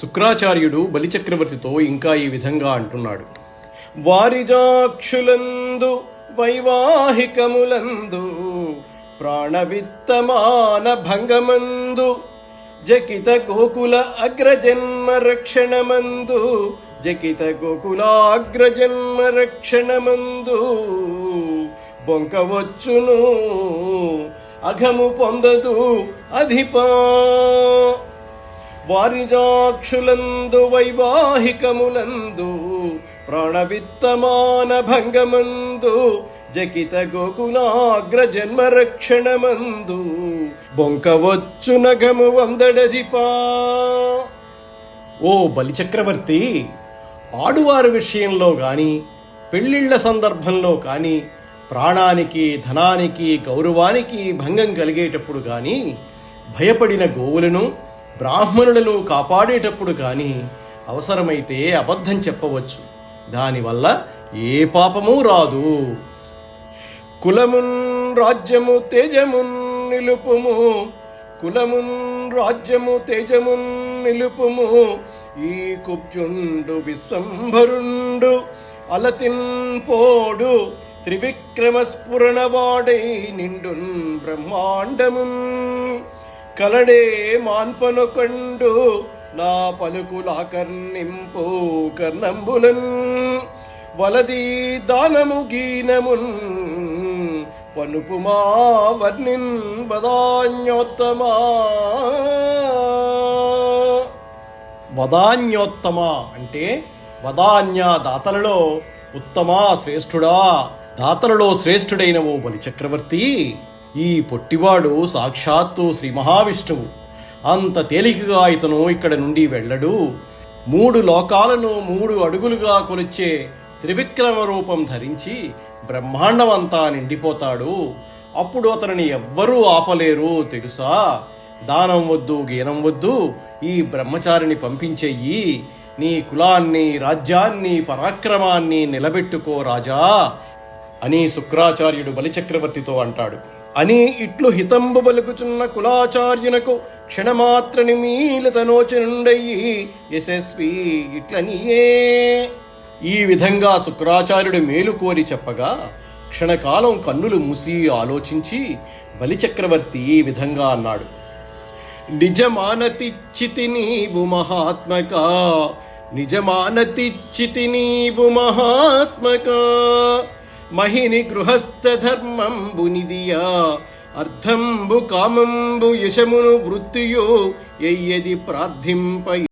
శుక్రాచార్యుడు బలిచక్రవర్తితో ఇంకా ఈ విధంగా అంటున్నాడు. వారిజాక్షులందు వైవాహికములందు ప్రాణవిత్తమాన భంగమందు జకిత గోకుల అగ్రజన్మ రక్షణమందు జకిత గోకులాగ్రజన్మ రక్షణమందు బొంకవచ్చును అఘము పొందదు అధిపా వారిజాక్షులందు వైవాహికములందు ప్రాణవిత్తమాన భంగమందు జకిత గోకులాగ్ర జన్మ రక్షణమందు బొంకవచ్చు నగము వందడదిపా. ఓ బలిచక్రవర్తి ఆడువారి విషయంలో గాని పెళ్ళిళ్ళ సందర్భంలో కానీ ప్రాణానికి ధనానికి గౌరవానికి భంగం కలిగేటప్పుడు కానీ భయపడిన గోవులను బ్రాహ్మణులను కాపాడేటప్పుడు కానీ అవసరమైతే అబద్ధం చెప్పవచ్చు. దానివల్ల ఏ పాపమూ రాదు. కులమున్ రాజ్యము తేజమున్ నిలుపుము. కులమున్ రాజ్యము తేజమున్ నిలుపుము. ఈ కుబ్జుండు విశ్వంభరుండు అలతిన్ పోడు త్రివిక్రమ స్ఫురణవాడై నిండున్ బ్రహ్మాండమున్. కలడే మాన్పనుకండు నా పలుకులాకర్ణింపు కర్ణంబులన్ వలది దానము గీనమున్ పనుపుమా వర్ణిన్ వదాన్యోత్తమా. వదాన్యోత్తమ అంటే వదాన్య దాతలలో ఉత్తమా శ్రేష్ఠుడా దాతలలో శ్రేష్ఠుడైన ఓ బలి చక్రవర్తి. ఈ పొట్టివాడు సాక్షాత్తు శ్రీ మహావిష్ణువు. అంత తేలికగా ఇతను ఇక్కడ నుండి వెళ్ళడు. మూడు లోకాలను మూడు అడుగులుగా కొలిచే త్రివిక్రమ రూపం ధరించి బ్రహ్మాండమంతా నిండిపోతాడు. అప్పుడు అతనిని ఎవ్వరూ ఆపలేరు తెలుసా? దానం వద్దు గీనం వద్దు ఈ బ్రహ్మచారిని పంపించెయ్యి. నీ కులాన్ని రాజ్యాన్ని పరాక్రమాన్ని నిలబెట్టుకో రాజా అని శుక్రాచార్యుడు బలిచక్రవర్తితో అంటాడు. అని ఇట్లు హితంబు పలుకుచున్న కులాచార్యునకు క్షణమాత్రని నిమీలతనోచనుండయి యశస్వి ఇట్లనియే. ఈ విధంగా శుక్రాచార్యుడు మేలు కోరి చెప్పగా క్షణకాలం కన్నులు మూసి ఆలోచించి బలిచక్రవర్తి ఈ విధంగా అన్నాడు నిజమానతిచ్చితి నీవు మహాత్మక నిజమానతిచ్చితి నీవు మహాత్మక మహిని గృహస్థధర్మంబునిదియా అర్థంబు కామంబు యశమును వృత్తియో ఎయ్యది ప్రార్థింప